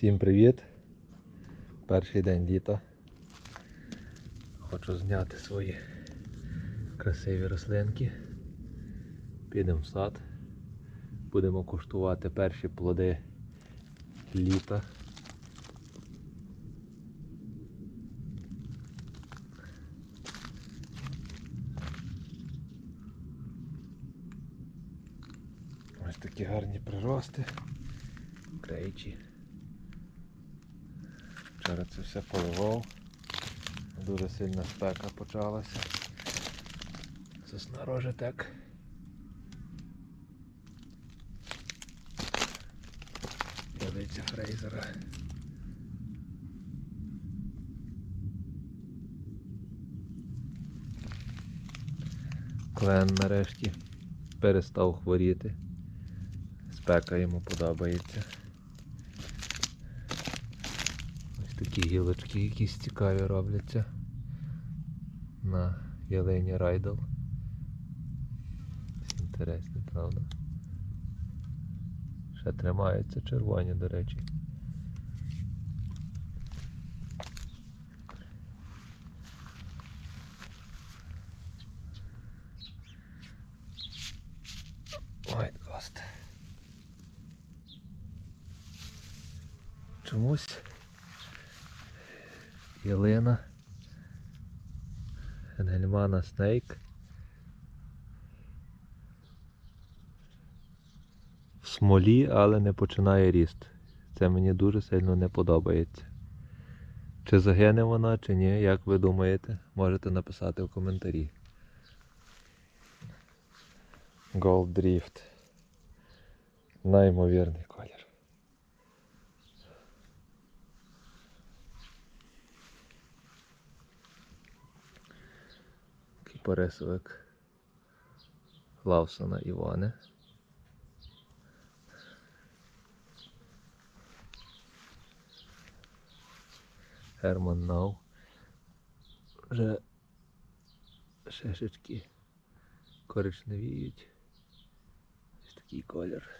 Всім привіт! Перший день літа. Хочу зняти свої красиві рослинки. Підемо в сад. Будемо куштувати перші плоди літа. Ось такі гарні прирости. Крейчі. Вчора це все поливав. Дуже сильна спека почалася. Сосна роже так. Ядиця фрейзера. Клен нарешті перестав хворіти. Спека йому подобається. Ось такі гілочки якісь цікаві робляться на ялині райдл. Інтересні, правда? Ще тримаються червоні, до речі. Чомусь ялина Енгельмана Снейк в смолі, але не починає ріст. Це мені дуже сильно не подобається. Чи загине вона, чи ні, як ви думаєте, можете написати в коментарі. Gold Drift. Неймовірний колір. Кіпарисовик Лавсона Іване. Герман Нау. Вже шишечки коричневіють. Ось такий колір.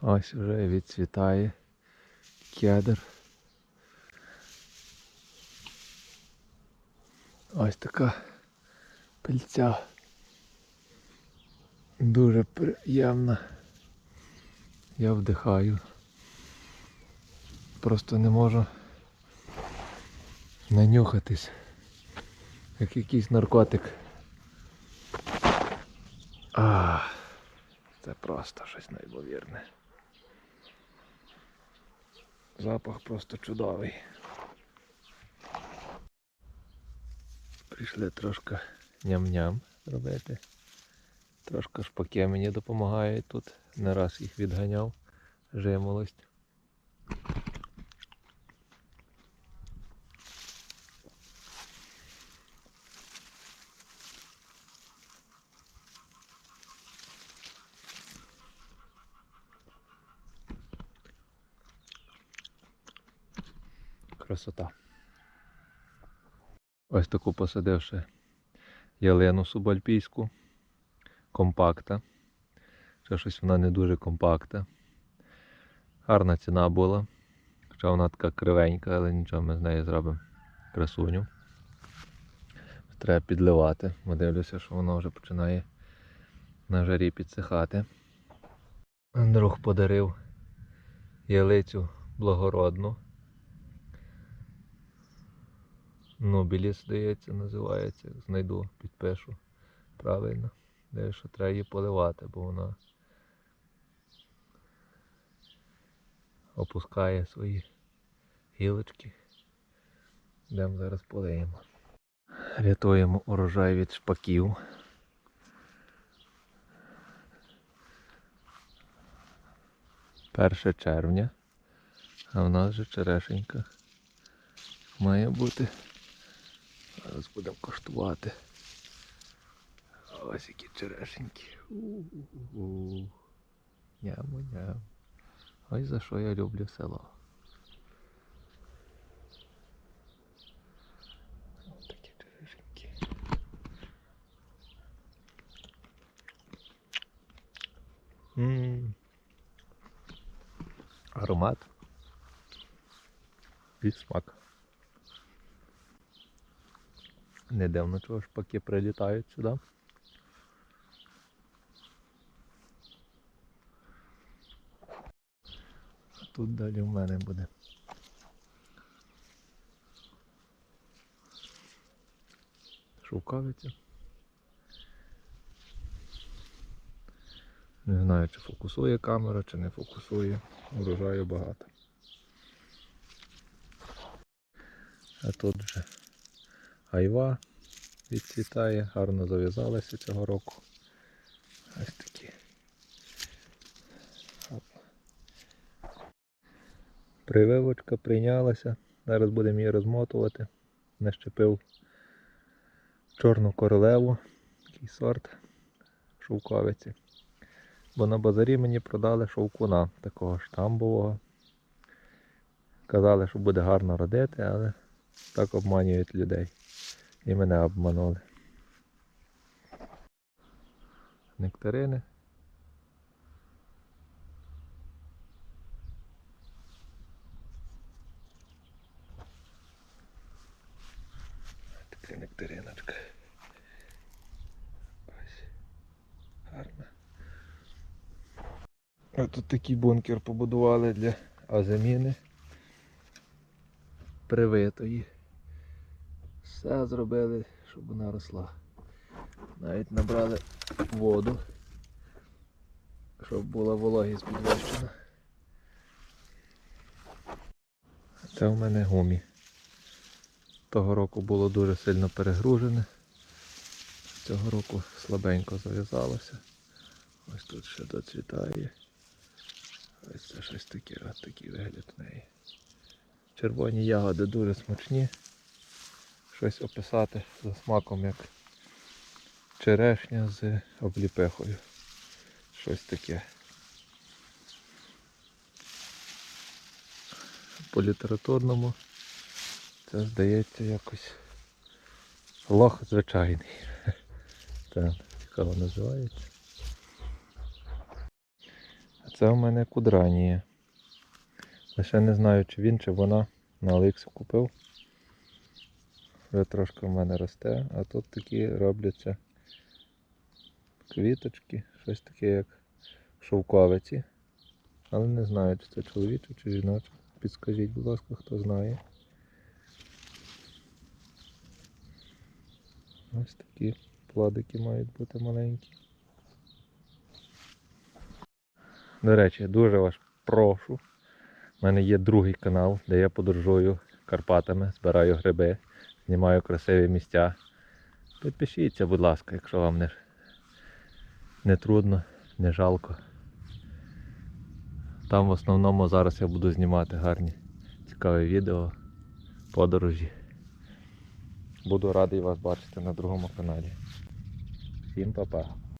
Ось вже відцвітає кедр. Ось така пильця. Дуже приємна. Я вдихаю. Просто не можу нанюхатись. Як якийсь наркотик. А, це просто щось неймовірне. Запах просто чудовий. Прийшли трошки ням-ням робити. Трошки шпаки мені допомагають тут. Не раз їх відганяв. Жимолость. Красота. Ось таку посадивши ялину субальпійську. Компакта. Ще щось вона не дуже компакта. Гарна ціна була. Хоча вона така кривенька, але нічого ми з нею зробимо красуню. Треба підливати. Бо дивлюся, що воно вже починає на жарі підсихати. Друг подарив ялицю благородну. Нобіліс, здається, називається. Знайду, підпишу. Правильно. Де що треба її поливати, бо вона опускає свої гілочки. Йдемо зараз полиємо. Рятуємо урожай від шпаків. Перше червня, а в нас вже черешенька має бути. Зараз будемо коштувати. Ось які черешенькі. У-у-у. Няму ням. Ось за що я люблю село. Ось такі черешенькі. М. Аромат. І смак. Не дивно, чого паки прилітають сюди. А Тут далі в мене буде. Шовкавиця. Не знаю, чи фокусує камера, чи не фокусує. Урожаю багато. А тут вже айва відцвітає, гарно зав'язалася цього року. Ось такі. Прививочка прийнялася. Зараз будемо її розмотувати. Нащепив чорну королеву, такий сорт шовковиці. Бо на базарі мені продали шовкуна такого штамбового. Казали, що буде гарно родити, але так обманюють людей. І мене обманули. Нектарини. Така нектариночка. Ось. Гарна. Ось тут такий бункер побудували для азаміни. Привитої. Все зробили, щоб вона росла. Навіть набрали воду, щоб була вологість підвищена. Це в мене гумі. Того року було дуже сильно перегружене. Цього року слабенько зав'язалося. Ось тут ще доцвітає. Ось це щось таке, такий вигляд в неї. Червоні ягоди дуже смачні. Щось описати за смаком як черешня з обліпехою. Щось таке. По літературному це здається якось лох звичайний. Так, цікаво називається. А це у мене кудранія. Лише не знаю, чи він, чи вона на Олексі купив. Вже трошки в мене росте, а тут такі робляться квіточки, щось таке як шовковиці. Але не знаю, чи це чоловіче, чи жіноче. Підскажіть, будь ласка, хто знає. Ось такі плодики мають бути маленькі. До речі, дуже вас прошу. У мене є другий канал, де я подорожую Карпатами, збираю гриби, знімаю красиві місця. Підпишіться, будь ласка, якщо вам не, не трудно, не жалко. Там в основному зараз я буду знімати гарні цікаві відео, подорожі. Буду радий вас бачити на другому каналі. Всім па-па.